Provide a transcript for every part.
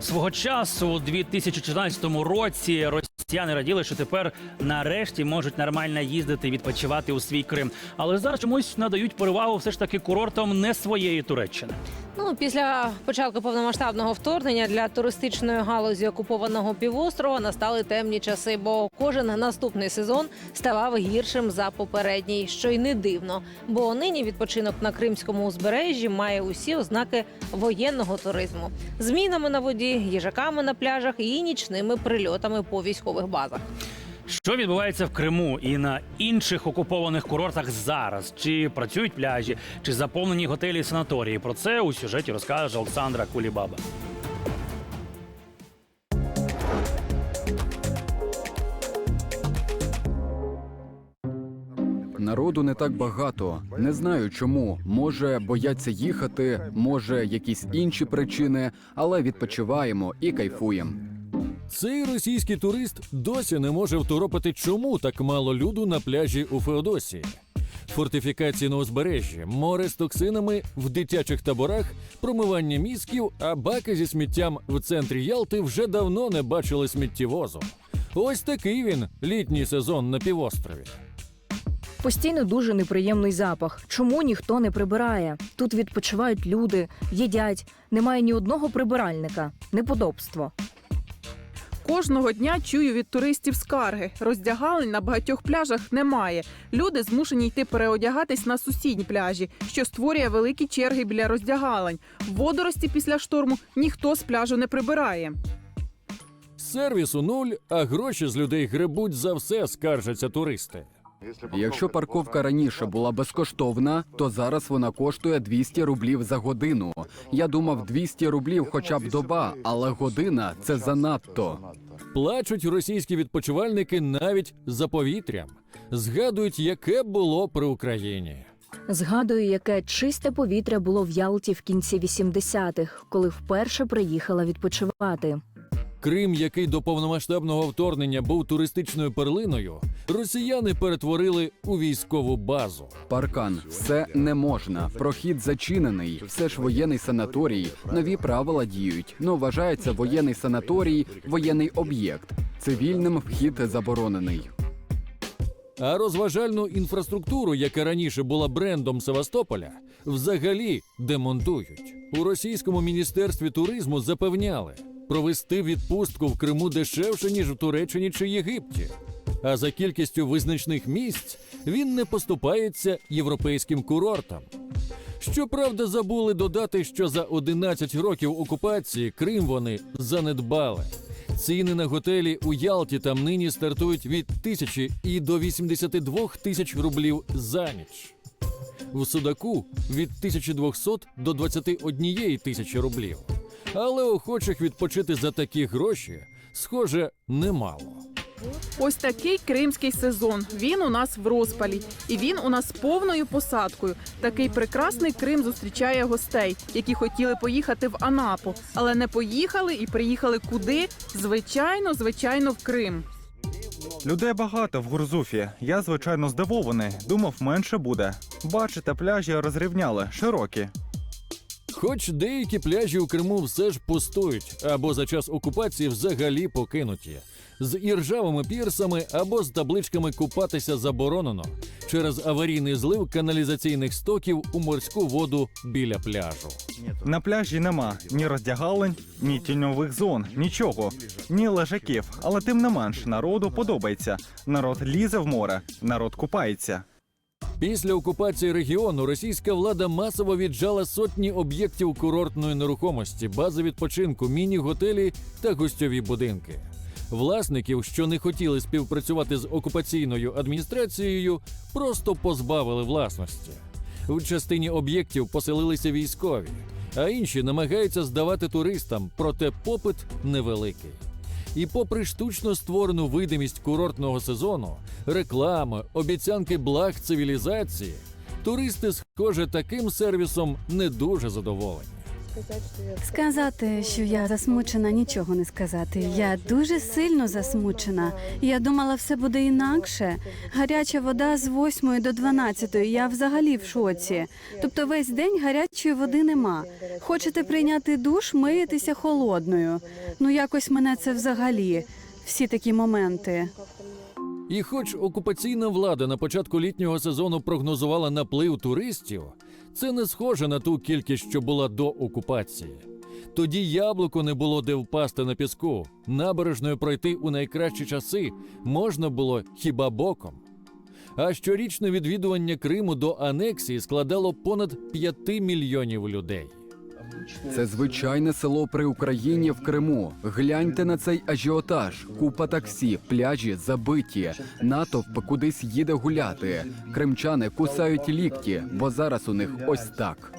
Свого часу у 2014 році росіяни раділи, що тепер нарешті можуть нормально їздити і відпочивати у свій Крим. Але зараз чомусь надають перевагу все ж таки курортам не своєї Туреччини. Ну, після початку повномасштабного вторгнення для туристичної галузі окупованого півострова настали темні часи, бо кожен наступний сезон ставав гіршим за попередній, що й не дивно. Бо нині відпочинок на кримському узбережжі має усі ознаки воєнного туризму з мінами на воді, їжаками на пляжах і нічними прильотами по військових базах. Що відбувається в Криму і на інших окупованих курортах зараз? Чи працюють пляжі, чи заповнені готелі і санаторії? Про це у сюжеті розкаже Олександра Кулібаба. Народу не так багато. Не знаю чому. Може, бояться їхати, може, якісь інші причини, але відпочиваємо і кайфуємо. Цей російський турист досі не може второпати, чому так мало люду на пляжі у Феодосії. Фортифікації на узбережжі, море з токсинами в дитячих таборах, промивання мізків, а баки зі сміттям в центрі Ялти вже давно не бачили сміттєвозу. Ось такий він літній сезон на півострові. Постійно дуже неприємний запах. Чому ніхто не прибирає? Тут відпочивають люди, їдять. Немає ні одного прибиральника. Неподобство. Кожного дня чую від туристів скарги. Роздягалень на багатьох пляжах немає. Люди змушені йти переодягатись на сусідні пляжі, що створює великі черги біля роздягалень. Водорості після шторму ніхто з пляжу не прибирає. Сервісу нуль, а гроші з людей гребуть за все, скаржаться туристи. Якщо парковка раніше була безкоштовна, то зараз вона коштує 200 рублів за годину. Я думав 200 рублів хоча б доба, але година це занадто. Плачуть російські відпочивальники навіть за повітрям. Згадують, яке було при Україні. Згадую, яке чисте повітря було в Ялті в кінці 80-х, коли вперше приїхала відпочивати. Крим, який до повномасштабного вторгнення був туристичною перлиною, росіяни перетворили у військову базу. Паркан, все не можна. Прохід зачинений. Все ж воєнний санаторій. Нові правила діють. Ну вважається воєнний санаторій, воєнний об'єкт. Цивільним вхід заборонений. А розважальну інфраструктуру, яка раніше була брендом Севастополя, взагалі демонтують. У російському міністерстві туризму запевняли, провести відпустку в Криму дешевше, ніж в Туреччині чи Єгипті. А за кількістю визначних місць він не поступається європейським курортам. Щоправда, забули додати, що за 11 років окупації Крим вони занедбали. Ціни на готелі у Ялті там нині стартують від тисячі і до 82 тисяч рублів за ніч. В Судаку від 1200 до 21 тисячі рублів. Але охочих відпочити за такі гроші, схоже, немало. Ось такий кримський сезон. Він у нас в розпалі, і він у нас повною посадкою. Такий прекрасний Крим зустрічає гостей, які хотіли поїхати в Анапу, але не поїхали і приїхали куди? Звичайно, звичайно, в Крим. Людей багато в Гурзуфі. Я звичайно здивований. Думав, менше буде. Бачите, пляжі розрівняли, широкі. Хоч деякі пляжі у Криму все ж пустують або за час окупації взагалі покинуті, з іржавими пірсами або з табличками купатися заборонено через аварійний злив каналізаційних стоків у морську воду біля пляжу. На пляжі нема ні роздягалень, ні тіньових зон, нічого, ні лежаків. Але тим не менш, народу подобається. Народ лізе в море, народ купається. Після окупації регіону російська влада масово віджала сотні об'єктів курортної нерухомості, бази відпочинку, міні-готелі та гостьові будинки. Власників, що не хотіли співпрацювати з окупаційною адміністрацією, просто позбавили власності. В частині об'єктів поселилися військові, а інші намагаються здавати туристам, проте попит невеликий. І попри штучно створену видимість курортного сезону, реклами, обіцянки благ цивілізації, туристи, схоже, таким сервісом не дуже задоволені. Сказати, що я засмучена, нічого не сказати. Я дуже сильно засмучена. Я думала, все буде інакше. Гаряча вода з 8 до 12. Я взагалі в шоці. Тобто весь день гарячої води нема. Хочете прийняти душ, миєтеся холодною. Ну якось мене це взагалі. Всі такі моменти. І хоч окупаційна влада на початку літнього сезону прогнозувала наплив туристів, це не схоже на ту кількість, що була до окупації. Тоді яблуко не було де впасти на піску. Набережною пройти у найкращі часи можна було хіба боком. А щорічне відвідування Криму до анексії складало понад 5 мільйонів людей. Це звичайне село при Україні в Криму. Гляньте на цей ажіотаж. Купа таксі, пляжі забиті. Натовп кудись їде гуляти. Кримчани кусають лікті, бо зараз у них ось так.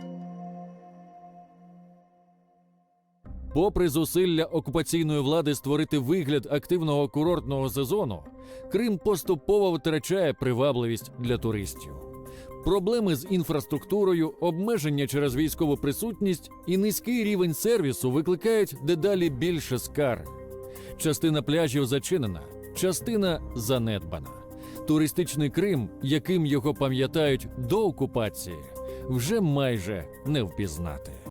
Попри зусилля окупаційної влади створити вигляд активного курортного сезону, Крим поступово втрачає привабливість для туристів. Проблеми з інфраструктурою, обмеження через військову присутність і низький рівень сервісу викликають дедалі більше скарг. Частина пляжів зачинена, частина занедбана. Туристичний Крим, яким його пам'ятають до окупації, вже майже не впізнати.